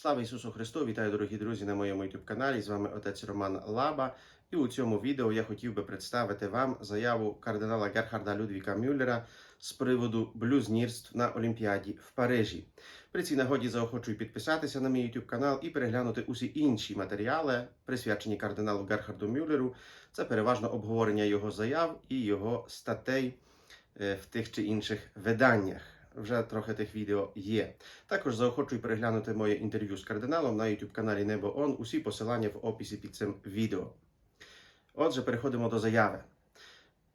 Слава Ісусу Христу! Вітаю, дорогі друзі, на моєму youtube каналі. З вами отець Роман Лаба. І у цьому відео я хотів би представити вам заяву кардинала Герхарда Людвіка Мюллера з приводу блюзнірств на Олімпіаді в Парижі. При цій нагоді заохочую підписатися на мій youtube канал і переглянути усі інші матеріали, присвячені кардиналу Герхарду Мюллеру. Це переважно обговорення його заяв і його статей е, в тих чи інших виданнях. Вже трохи тих відео є. Також заохочую переглянути моє інтерв'ю з кардиналом на youtube каналі Небо Он. Усі посилання в описі під цим відео. Отже, переходимо до заяви.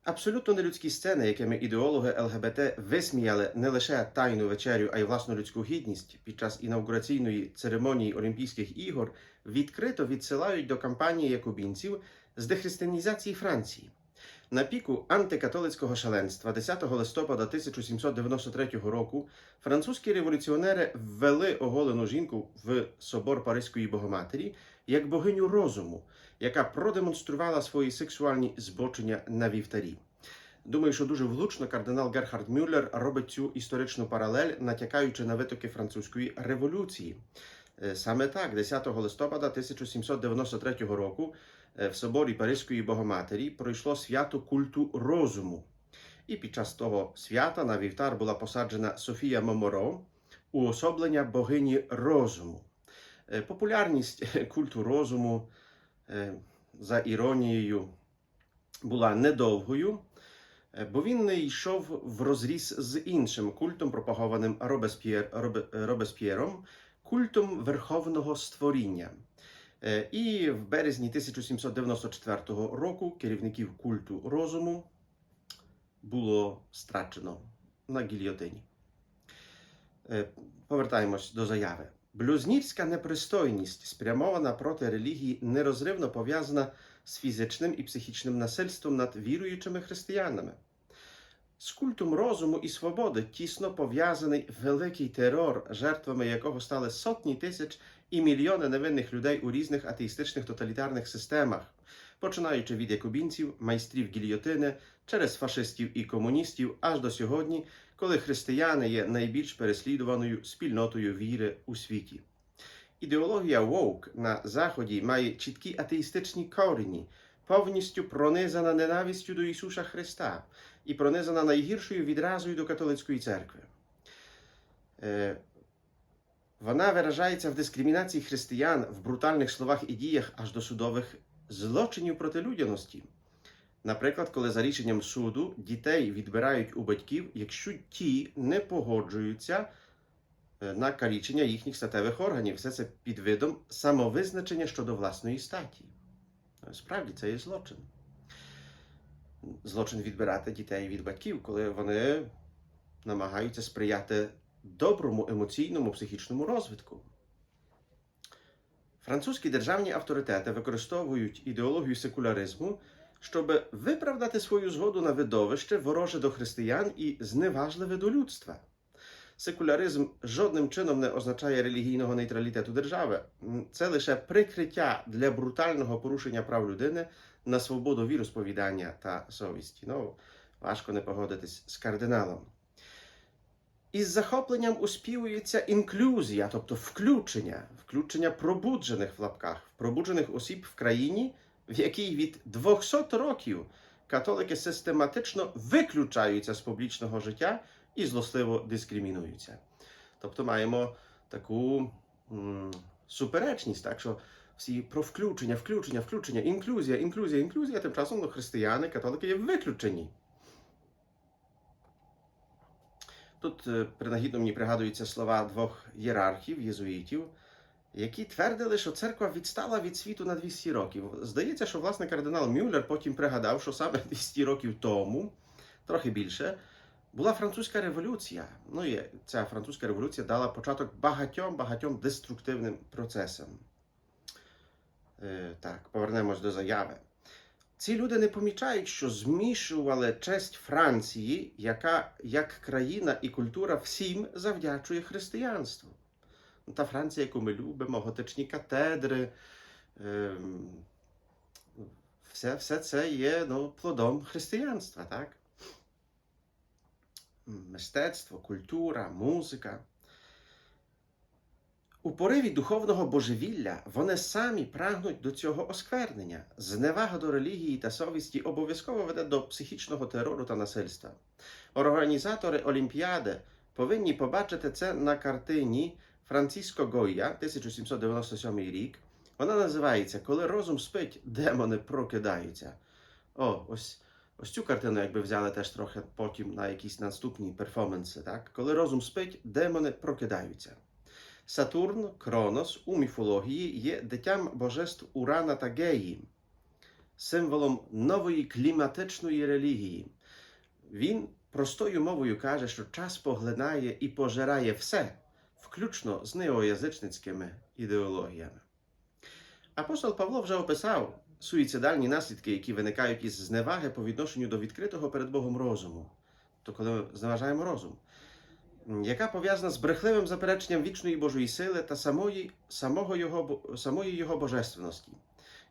Абсолютно нелюдські сцени, якими ідеологи ЛГБТ висміяли не лише тайну вечерю, а й власну людську гідність під час інаугураційної церемонії Олімпійських ігор, відкрито відсилають до кампанії якубінців з дехристиянізації Франції. На піку антикатолицького шаленства 10 листопада 1793 року французькі революціонери ввели оголену жінку в собор Паризької Богоматері як богиню розуму, яка продемонструвала свої сексуальні збочення на вівтарі. Думаю, що дуже влучно кардинал Герхард Мюллер робить цю історичну паралель, натякаючи на витоки французької революції. Е, Саме так, 10 листопада 1793 року е, в соборі Паризької Богоматері пройшло свято культу розуму. І під час того свята на вівтар була посаджена Софія Моморо, уособлення богині розуму. Е, Популярність культу розуму, за іронією, була недовгою, бо він не йшов в розріз з іншим культом, пропагованим Робесп'єр, Робесп'єром, культом верховного створіння. Е, І в березні 1794 року керівників культу розуму було страчено на гільйотині. Е, Повертаємось до заяви. Блюзнірська непристойність, спрямована проти релігії, нерозривно пов'язана з фізичним і психічним насильством над віруючими християнами. З культом розуму і свободи тісно пов'язаний великий терор, жертвами якого стали сотні тисяч і мільйони невинних людей у різних атеїстичних тоталітарних системах, починаючи від якубінців, майстрів гільйотини, через фашистів і комуністів, аж до сьогодні, коли християни є найбільш переслідуваною спільнотою віри у світі. Ідеологія Воук на Заході має чіткі атеїстичні корені, повністю пронизана ненавистю до Ісуса Христа і пронизана найгіршою відразою до католицької церкви. Е, Вона виражається в дискримінації християн в брутальних словах і діях аж до судових злочинів проти людяності. Наприклад, коли за рішенням суду дітей відбирають у батьків, якщо ті не погоджуються е, на калічення їхніх статевих органів, все це під видом самовизначення щодо власної статі. Справді, це є злочин. Злочин відбирати дітей від батьків, коли вони намагаються сприяти доброму емоційному психічному розвитку. Французькі державні авторитети використовують ідеологію секуляризму, щоб виправдати свою згоду на видовище вороже до християн і зневажливе до людства. Секуляризм жодним чином не означає релігійного нейтралітету держави. Це лише прикриття для брутального порушення прав людини на свободу віросповідання та совісті. Ну, важко не погодитись з кардиналом. Із захопленням успівується інклюзія, тобто включення, включення пробуджених в лапках, пробуджених осіб в країні, в якій від 200 років католики систематично виключаються з публічного життя і злосливо дискримінуються. Тобто маємо таку м, суперечність, так що всі про включення, включення, включення, інклюзія, інклюзія, інклюзія, тим часом ну, християни, католики є виключені. Тут е, принагідно мені пригадуються слова двох єрархів, єзуїтів, які твердили, що церква відстала від світу на 200 років. Здається, що власне кардинал Мюллер потім пригадав, що саме 200 років тому, трохи більше, була французька революція. Ну і ця французька революція дала початок багатьом багатьом деструктивним процесам. Е, так, повернемось до заяви. Ці люди не помічають, що змішували честь Франції, яка як країна і культура всім завдячує християнству. Ну, Та Франція, яку ми любимо, готичні катедри, ем, все, все це є ну, плодом християнства, так? Мистецтво, культура, музика. У пориві духовного божевілля вони самі прагнуть до цього осквернення. Зневага до релігії та совісті обов'язково веде до психічного терору та насильства. Організатори Олімпіади повинні побачити це на картині Франциско Гойя, 1797 рік. Вона називається Коли розум спить, демони прокидаються. О, ось, ось цю картину, якби взяли теж трохи потім на якісь наступні перформанси. Так? Коли розум спить, демони прокидаються. Сатурн, Кронос у міфології є дитям божеств Урана та Геї, символом нової кліматичної релігії. Він простою мовою каже, що час поглинає і пожирає все, включно з неоязичницькими ідеологіями. Апостол Павло вже описав суїцидальні наслідки, які виникають із зневаги по відношенню до відкритого перед Богом розуму, то коли ми зневажаємо розум, яка пов'язана з брехливим запереченням вічної Божої сили та самої, самого його, самої його божественності.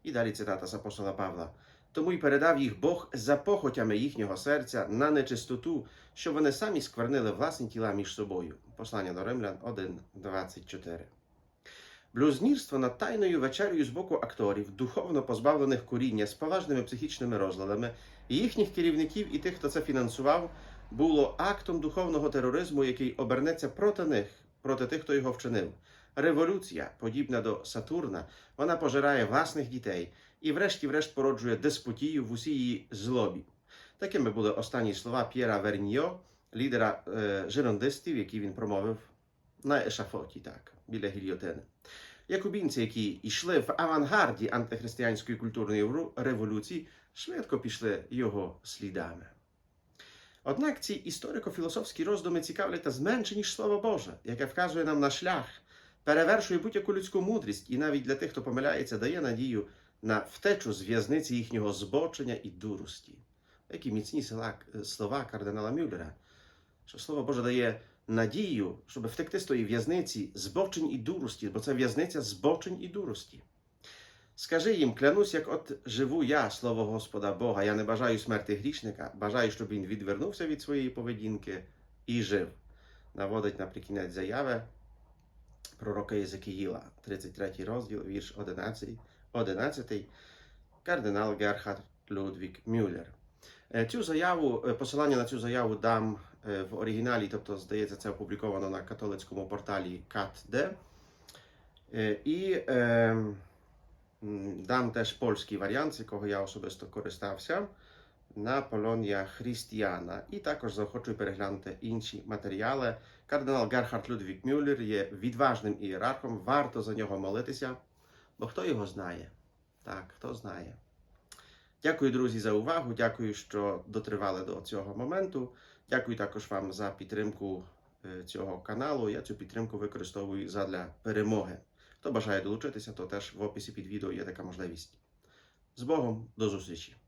І далі цитата з апостола Павла. Тому й передав їх Бог за похотями їхнього серця на нечистоту, що вони самі сквернили власні тіла між собою. Послання до Римлян 1.24. Блюзнірство над тайною вечерею з боку акторів, духовно позбавлених коріння з поважними психічними розладами, їхніх керівників і тих, хто це фінансував, було актом духовного тероризму, який обернеться проти них, проти тих, хто його вчинив. Революція, подібна до Сатурна, вона пожирає власних дітей і, врешті-врешт, породжує деспотію в усій її злобі. Такими були останні слова П'єра Верньо, лідера е, жерондистів, які він промовив на ешафоті, так, біля гільйотини. Якубінці, які йшли в авангарді антихристиянської культурної революції, швидко пішли його слідами. Однак ці історико-філософські роздуми цікавлять та зменше, ніж Слово Боже, яке вказує нам на шлях, перевершує будь-яку людську мудрість і навіть для тих, хто помиляється, дає надію на втечу з в'язниці їхнього збочення і дурості. Які міцні слова кардинала Мюллера, що Слово Боже дає надію, щоб втекти з тої в'язниці збочень і дурості, бо це в'язниця збочень і дурості. Скажи їм, клянусь, як от живу я, слово Господа Бога, я не бажаю смерти грішника, бажаю, щоб він відвернувся від своєї поведінки і жив. Наводить наприкінець заяви пророка Єзекіїла, 33 розділ, вірш 11, 11 кардинал Герхард Людвік Мюллер. Е, Цю заяву, е, посилання на цю заяву дам е, в оригіналі, тобто, здається, це опубліковано на католицькому порталі CatD. І е, дам теж польський варіант, з якого я особисто користався, на Полонія Християна. І також заохочую переглянути інші матеріали. Кардинал Герхард Людвік Мюллер є відважним ієрархом, варто за нього молитися, бо хто його знає? Так, хто знає. Дякую, друзі, за увагу. Дякую, що дотривали до цього моменту. Дякую також вам за підтримку е, цього каналу. Я цю підтримку використовую задля перемоги. Хто бажає долучитися, то теж в описі під відео є така можливість. З Богом, до зустрічі!